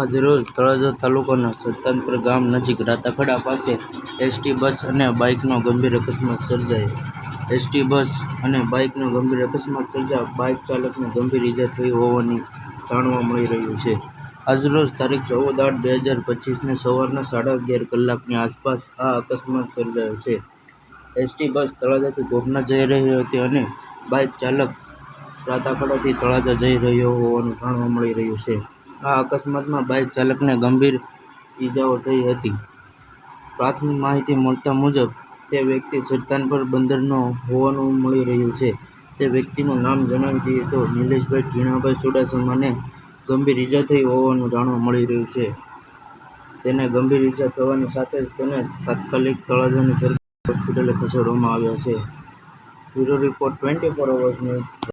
આજરોજ તળાજા તાલુકાના સુલતાનપુર ગામ નજીક રાતાખડા પાસે એસટી બસ અને બાઇકનો ગંભીર અકસ્માત સર્જાયો. એસટી બસ અને બાઇકનો ગંભીર અકસ્માત સર્જા બાઇક ચાલકને ગંભીર ઈજા થઈ હોવાની જાણવા મળી રહ્યું છે. આજરોજ તારીખ ચૌદ આઠ બે હજાર પચીસને સવારના સાડા અગિયાર કલાકની આસપાસ આ અકસ્માત સર્જાયો છે. એસટી બસ તળાજાથી ગોપનાથ જઈ રહી હતી અને બાઇક ચાલક રાતાખડાથી તળાજા જઈ રહ્યો હોવાનું જાણવા મળી રહ્યું છે. આ અકસ્માતમાં બાઇક ચાલકને ગંભીર ઇજાઓ થઈ હતી. પ્રાથમિક માહિતી મળતા મુજબ, તે વ્યક્તિ સુલતાનપુર બંદરનો હોવાનું મળી રહ્યું છે. તે વ્યક્તિનું નામ જણાવી દઈએ તો નિલેશભાઈ ટીણાભાઈ ચુડાસમાને ગંભીર ઇજા થઈ હોવાનું જાણવા મળી રહ્યું છે. તેને ગંભીર ઇજા થવાની સાથે જ તેને તાત્કાલિક તળાજાની સરકારી હોસ્પિટલે ખસેડવામાં આવ્યા છે. Bureau report twenty four hours news.